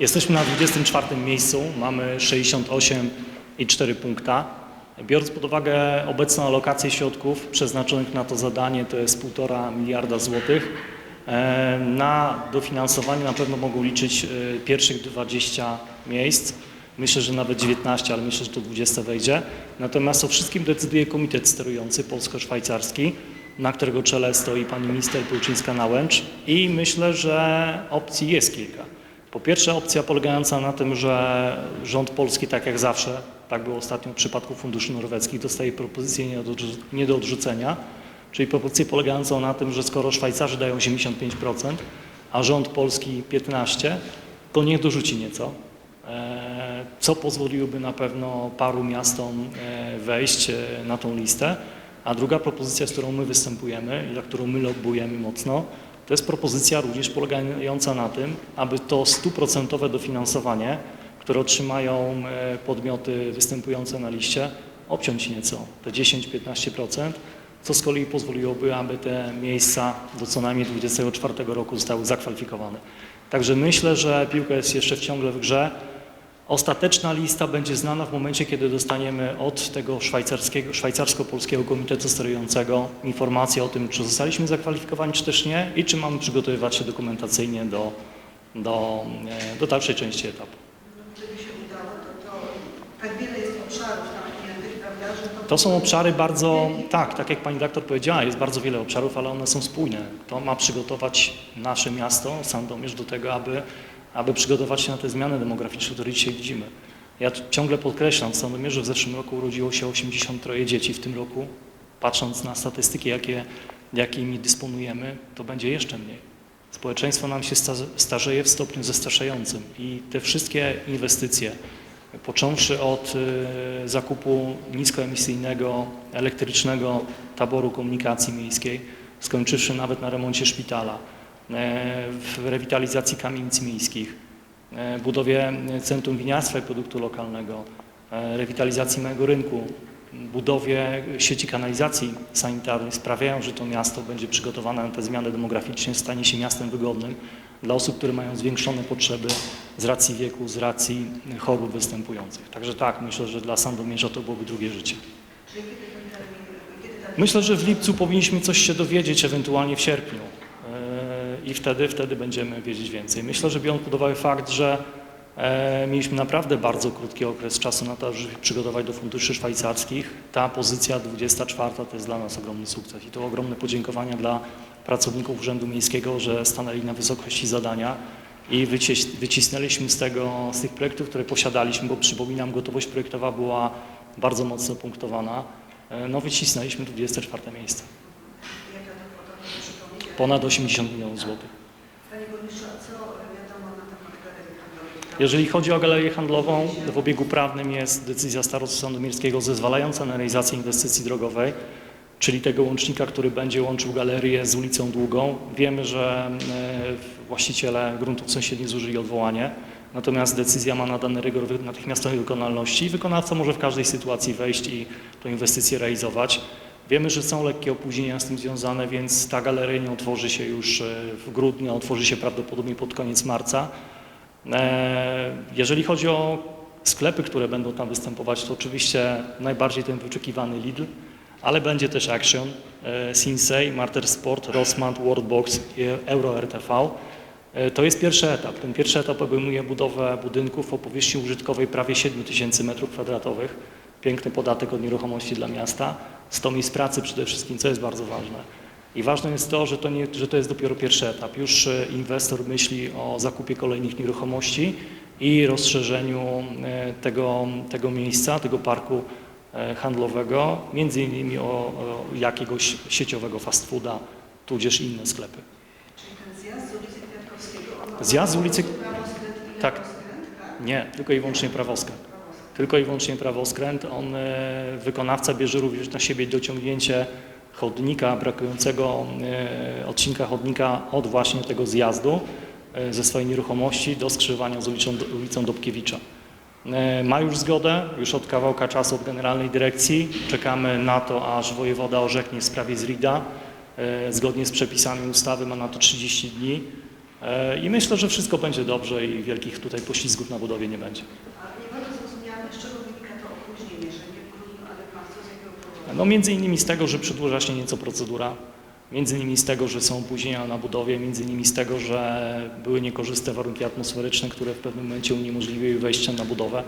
Jesteśmy na 24 miejscu, mamy 68,4 punkta. Biorąc pod uwagę obecną alokację środków przeznaczonych na to zadanie, to jest 1,5 miliarda złotych, e, na dofinansowanie na pewno mogą liczyć e, pierwszych 20 miejsc. Myślę, że nawet 19, ale myślę, że to 20 wejdzie. Natomiast o wszystkim decyduje komitet sterujący polsko-szwajcarski, na którego czele stoi pani minister Pulczyńska-Nałęcz i myślę, że opcji jest kilka. Po pierwsze opcja polegająca na tym, że rząd polski, tak jak zawsze, tak było ostatnio w przypadku funduszy norweckich, dostaje propozycję nie do, nie do odrzucenia, czyli propozycję polegającą na tym, że skoro Szwajcarzy dają 85%, a rząd polski 15%, to niech dorzuci nieco, e, co pozwoliłoby na pewno paru miastom e, wejść e, na tą listę. A druga propozycja, z którą my występujemy i za którą my lobbujemy mocno, to jest propozycja również polegająca na tym, aby to stuprocentowe dofinansowanie, które otrzymają e, podmioty występujące na liście, obciąć nieco, te 10-15%, co z kolei pozwoliłoby, aby te miejsca do co najmniej 2024 roku zostały zakwalifikowane. Także myślę, że piłka jest jeszcze ciągle w grze. Ostateczna lista będzie znana w momencie, kiedy dostaniemy od tego szwajcarskiego, szwajcarsko-polskiego komitetu sterującego informację o tym, czy zostaliśmy zakwalifikowani, czy też nie i czy mamy przygotowywać się dokumentacyjnie do, do, e, do dalszej części etapu. Gdyby się udało, to, to tak wiele jest obszarów to... To są obszary bardzo, tak, tak jak pani doktor powiedziała, jest bardzo wiele obszarów, ale one są spójne. To ma przygotować nasze miasto, Sandomierz do tego, aby, aby przygotować się na te zmiany demograficzne, które dzisiaj widzimy. Ja ciągle podkreślam, w Sandomierzu w zeszłym roku urodziło się 83 dzieci, w tym roku, patrząc na statystyki, jakie, jakimi dysponujemy, to będzie jeszcze mniej. Społeczeństwo nam się sta- starzeje w stopniu zastraszającym i te wszystkie inwestycje, począwszy od y, zakupu niskoemisyjnego, elektrycznego taboru komunikacji miejskiej, skończywszy nawet na remoncie szpitala, w rewitalizacji kamienic miejskich, e, budowie centrum winiarstwa i produktu lokalnego, e, rewitalizacji małego rynku, budowie sieci kanalizacji sanitarnej sprawiają, że to miasto będzie przygotowane na te zmiany demograficzne, stanie się miastem wygodnym dla osób, które mają zwiększone potrzeby z racji wieku, z racji chorób występujących. Także tak, myślę, że dla Sandomierza to byłoby drugie życie. Myślę, że w lipcu powinniśmy coś się dowiedzieć, ewentualnie w sierpniu. I wtedy, wtedy będziemy wiedzieć więcej. Myślę, że biorąc pod uwagę fakt, że e, mieliśmy naprawdę bardzo krótki okres czasu na to, żeby się przygotować do funduszy szwajcarskich, ta pozycja 24 to jest dla nas ogromny sukces. I to ogromne podziękowania dla pracowników Urzędu Miejskiego, że stanęli na wysokości zadania i wycis wycisnęliśmy z, tego, z tych projektów, które posiadaliśmy, bo przypominam, gotowość projektowa była bardzo mocno punktowana. E, No wycisnęliśmy 24 miejsce. jaka to kwota, to przypomnij. Ponad 80 milionów złotych. Panie burmistrzu, a co wiadomo na temat galerii handlowej? Jeżeli chodzi o galerię handlową, w obiegu prawnym jest decyzja starostwa sandomierskiego zezwalająca na realizację inwestycji drogowej, czyli tego łącznika, który będzie łączył galerię z ulicą Długą. Wiemy, że e, właściciele gruntów sąsiednich zużyli odwołanie, natomiast decyzja ma nadany rygor natychmiastowej wykonalności i wykonawca może w każdej sytuacji wejść i tę inwestycję realizować. Wiemy, że są lekkie opóźnienia z tym związane, więc ta galeria nie otworzy się już e, w grudniu, otworzy się prawdopodobnie pod koniec marca. E, Jeżeli chodzi o sklepy, które będą tam występować, to oczywiście najbardziej ten wyczekiwany Lidl, ale będzie też Action, e, Sinsei, Marter Sport, Rossmann, Worldbox Euro RTV. To jest pierwszy etap. Ten pierwszy etap obejmuje budowę budynków o powierzchni użytkowej prawie 7 tysięcy m2. Piękny podatek od nieruchomości dla miasta. 100 miejsc pracy przede wszystkim, co jest bardzo ważne. I ważne jest to, że to, nie, że to jest dopiero pierwszy etap. Już e, inwestor myśli o zakupie kolejnych nieruchomości i rozszerzeniu e, tego, tego miejsca, tego parku e, handlowego, między innymi o, o jakiegoś sieciowego fast fooda, tudzież inne sklepy. Czyli ten zjazd z ulicy Kwiatkowskiego, Zjazd z ulicy- tak. tak? Nie, tylko i wyłącznie prawoskręt. Tylko i wyłącznie prawoskręt. On, e, wykonawca bierze również na siebie dociągnięcie chodnika, brakującego e, odcinka chodnika od właśnie tego zjazdu e, ze swojej nieruchomości do skrzyżowania z ulicą, ulicą Dobkiewicza. Ma już zgodę, już od kawałka czasu od Generalnej Dyrekcji. Czekamy na to, aż wojewoda orzeknie w sprawie z RIDA. E, Zgodnie z przepisami ustawy ma na to 30 dni. I myślę, że wszystko będzie dobrze i wielkich tutaj poślizgów na budowie nie będzie. A nie bardzo zrozumiałe, z czego wynika to opóźnienie, że nie w grudniu, ale w marcu, z jakiego powodu? No między innymi z tego, że przedłuża się nieco procedura, między innymi z tego, że są opóźnienia na budowie, między innymi z tego, że były niekorzystne warunki atmosferyczne, które w pewnym momencie uniemożliwiły wejście na budowę.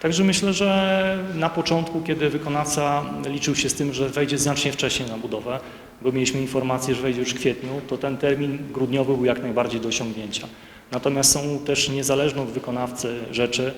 Także myślę, że na początku, kiedy wykonawca liczył się z tym, że wejdzie znacznie wcześniej na budowę, bo mieliśmy informację, że wejdzie już w kwietniu, to ten termin grudniowy był jak najbardziej do osiągnięcia. Natomiast są też niezależne od wykonawcy rzeczy,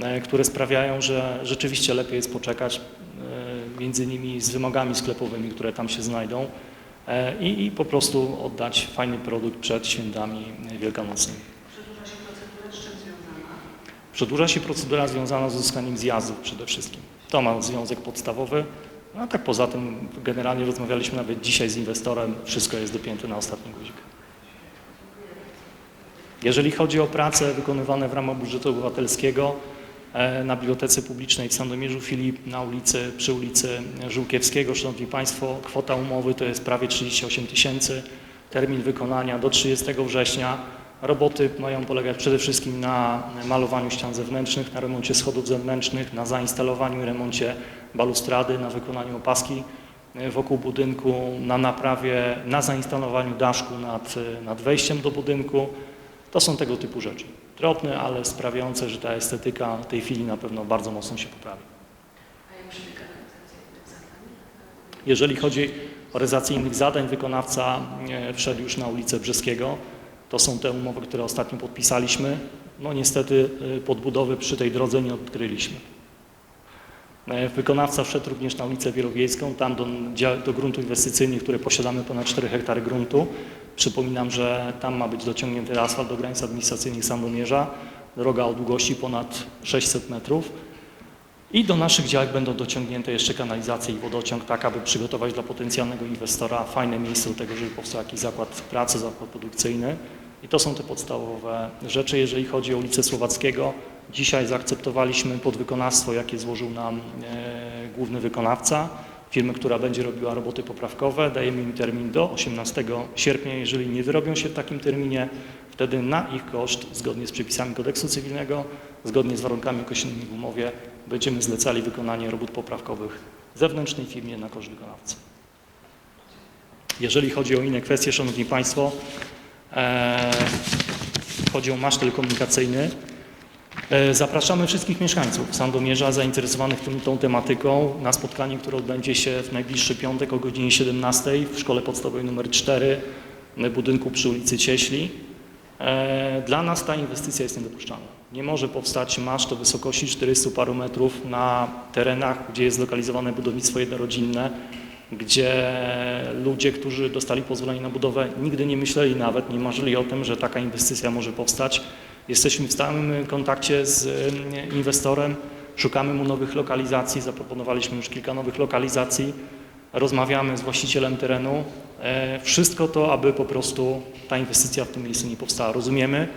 e, które sprawiają, że rzeczywiście lepiej jest poczekać, między innymi z wymogami sklepowymi, które tam się znajdą e, i, i po prostu oddać fajny produkt przed świętami wielkanocnymi. Przedłuża się procedura, z czym związana? Przedłuża się procedura związana z uzyskaniem zjazdów przede wszystkim. To ma związek podstawowy. No a tak poza tym generalnie rozmawialiśmy nawet dzisiaj z inwestorem, wszystko jest dopięte na ostatni guzik. Jeżeli chodzi o prace wykonywane w ramach budżetu obywatelskiego na Bibliotece Publicznej w Sandomierzu Filip na ulicy, przy ulicy Żółkiewskiego, Szanowni Państwo, kwota umowy to jest prawie 38 tysięcy, termin wykonania do 30 września. Roboty mają polegać przede wszystkim na malowaniu ścian zewnętrznych, na remoncie schodów zewnętrznych, na zainstalowaniu i remoncie balustrady, na wykonaniu opaski e, wokół budynku, na naprawie, na zainstalowaniu daszku nad, e, nad wejściem do budynku. To są tego typu rzeczy. Drobne, ale sprawiające, że ta estetyka w tej chwili na pewno bardzo mocno się poprawi. Jeżeli chodzi o realizację innych zadań, wykonawca e, wszedł już na ulicę Brzeskiego. To są te umowy, które ostatnio podpisaliśmy. No niestety e, podbudowy przy tej drodze nie odkryliśmy. E, Wykonawca wszedł również na ulicę Wielowiejską, tam do, do gruntów inwestycyjnych, które posiadamy ponad 4 hektary gruntu. Przypominam, że tam ma być dociągnięty asfalt do granic administracyjnych Sandomierza. Droga o długości ponad 600 metrów. I do naszych działek będą dociągnięte jeszcze kanalizacje i wodociąg, tak aby przygotować dla potencjalnego inwestora fajne miejsce do tego, żeby powstał jakiś zakład pracy, zakład produkcyjny. I to są te podstawowe rzeczy. Jeżeli chodzi o ulicę Słowackiego, dzisiaj zaakceptowaliśmy podwykonawstwo, jakie złożył nam e, główny wykonawca, firmy, która będzie robiła roboty poprawkowe. Dajemy im termin do 18 sierpnia. Jeżeli nie wyrobią się w takim terminie, wtedy na ich koszt, zgodnie z przepisami kodeksu cywilnego, zgodnie z warunkami określonymi w umowie, będziemy zlecali wykonanie robót poprawkowych zewnętrznej firmie na koszt wykonawcy. Jeżeli chodzi o inne kwestie, Szanowni Państwo, e, chodzi o masz telekomunikacyjny. E, Zapraszamy wszystkich mieszkańców Sandomierza zainteresowanych tym, tą tematyką na spotkanie, które odbędzie się w najbliższy piątek o godzinie 17 w Szkole Podstawowej nr 4 w budynku przy ulicy Cieśli. E, Dla nas ta inwestycja jest niedopuszczalna. Nie może powstać maszt o wysokości 400 paru metrów na terenach, gdzie jest zlokalizowane budownictwo jednorodzinne, gdzie ludzie, którzy dostali pozwolenie na budowę, nigdy nie myśleli nawet, nie marzyli o tym, że taka inwestycja może powstać. Jesteśmy w stałym kontakcie z em, inwestorem, szukamy mu nowych lokalizacji, zaproponowaliśmy już kilka nowych lokalizacji, rozmawiamy z właścicielem terenu. E, Wszystko to, aby po prostu ta inwestycja w tym miejscu nie powstała. Rozumiemy,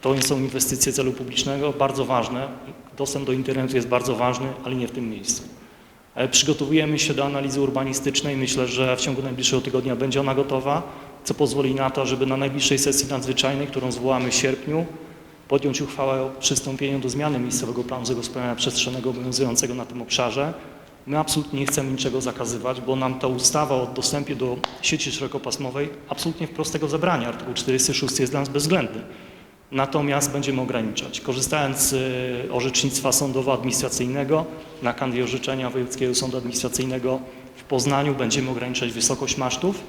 to są inwestycje celu publicznego, bardzo ważne. Dostęp do internetu jest bardzo ważny, ale nie w tym miejscu. E, Przygotowujemy się do analizy urbanistycznej. Myślę, że w ciągu najbliższego tygodnia będzie ona gotowa, co pozwoli na to, żeby na najbliższej sesji nadzwyczajnej, którą zwołamy w sierpniu, podjąć uchwałę o przystąpieniu do zmiany miejscowego planu zagospodarowania przestrzennego obowiązującego na tym obszarze. My absolutnie nie chcemy niczego zakazywać, bo nam ta ustawa o dostępie do sieci szerokopasmowej absolutnie wprost tego zabrania. Artykuł 46 jest dla nas bezwzględny. Natomiast będziemy ograniczać. Korzystając z y, orzecznictwa sądowo-administracyjnego, na kanwie orzeczenia Wojewódzkiego Sądu Administracyjnego w Poznaniu będziemy ograniczać wysokość masztów,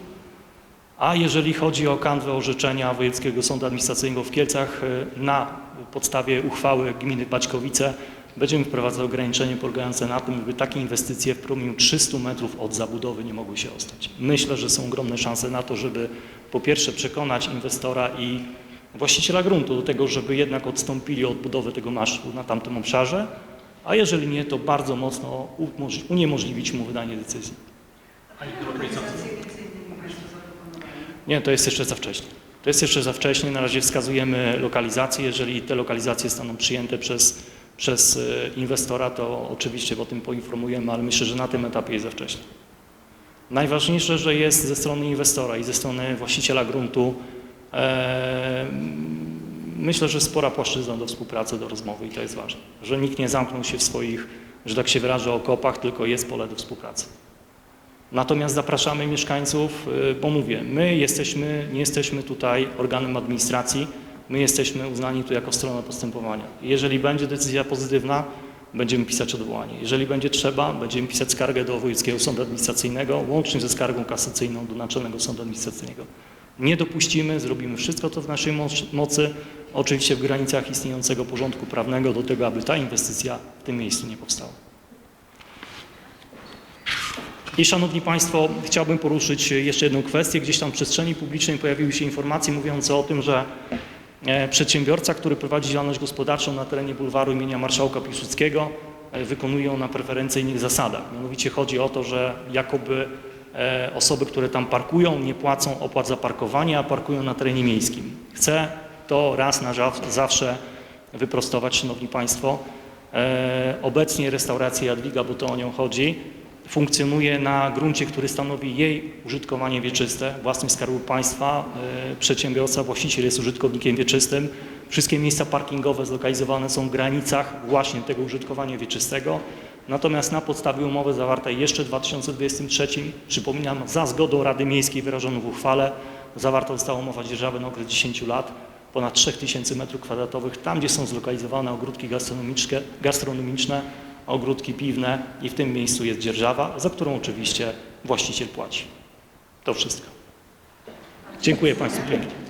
a jeżeli chodzi o kanwę orzeczenia Wojewódzkiego Sądu Administracyjnego w Kielcach, y, na podstawie uchwały gminy Baćkowice będziemy wprowadzać ograniczenie polegające na tym, żeby takie inwestycje w promieniu 300 metrów od zabudowy nie mogły się ostać. Myślę, że są ogromne szanse na to, żeby po pierwsze przekonać inwestora i właściciela gruntu do tego, żeby jednak odstąpili od budowy tego masztu na tamtym obszarze, a jeżeli nie, to bardzo mocno uniemożliwić mu wydanie decyzji. Państwo zaproponowali. Nie, to jest jeszcze za wcześnie. To jest jeszcze za wcześnie. Na razie wskazujemy lokalizacje. Jeżeli te lokalizacje zostaną przyjęte przez, przez e, inwestora, to oczywiście o tym poinformujemy, ale myślę, że na tym etapie jest za wcześnie. Najważniejsze, że jest ze strony inwestora i ze strony właściciela gruntu E, Myślę, że spora płaszczyzna do współpracy, do rozmowy i to jest ważne, że nikt nie zamknął się w swoich, że tak się wyrażę, okopach, tylko jest pole do współpracy. Natomiast zapraszamy mieszkańców, y, bo mówię, my jesteśmy, nie jesteśmy tutaj organem administracji, my jesteśmy uznani tu jako strona postępowania. Jeżeli będzie decyzja pozytywna, będziemy pisać odwołanie. Jeżeli będzie trzeba, będziemy pisać skargę do Wojewódzkiego Sądu Administracyjnego, łącznie ze skargą kasacyjną do Naczelnego Sądu Administracyjnego. Nie dopuścimy, zrobimy wszystko to w naszej moc- mocy, oczywiście w granicach istniejącego porządku prawnego, do tego, aby ta inwestycja w tym miejscu nie powstała. I Szanowni Państwo, chciałbym poruszyć jeszcze jedną kwestię. Gdzieś tam w przestrzeni publicznej pojawiły się informacje mówiące o tym, że e, przedsiębiorca, który prowadzi działalność gospodarczą na terenie bulwaru imienia Marszałka Piłsudskiego, e, wykonuje ją na preferencyjnych zasadach. Mianowicie chodzi o to, że jakoby e, osoby, które tam parkują, nie płacą opłat za parkowanie, a parkują na terenie miejskim. Chcę to raz na zawsze wyprostować, Szanowni Państwo. Obecnie restauracja Jadwiga, bo to o nią chodzi, funkcjonuje na gruncie, który stanowi jej użytkowanie wieczyste, własność Skarbu Państwa. E, Przedsiębiorca, właściciel jest użytkownikiem wieczystym. Wszystkie miejsca parkingowe zlokalizowane są w granicach właśnie tego użytkowania wieczystego. Natomiast na podstawie umowy zawartej jeszcze w 2023, przypominam, za zgodą Rady Miejskiej wyrażoną w uchwale, zawarta została umowa dzierżawy na okres 10 lat, ponad 3000 m2, tam gdzie są zlokalizowane ogródki gastronomiczne, ogródki piwne i w tym miejscu jest dzierżawa, za którą oczywiście właściciel płaci. To wszystko. Dziękuję Państwu pięknie.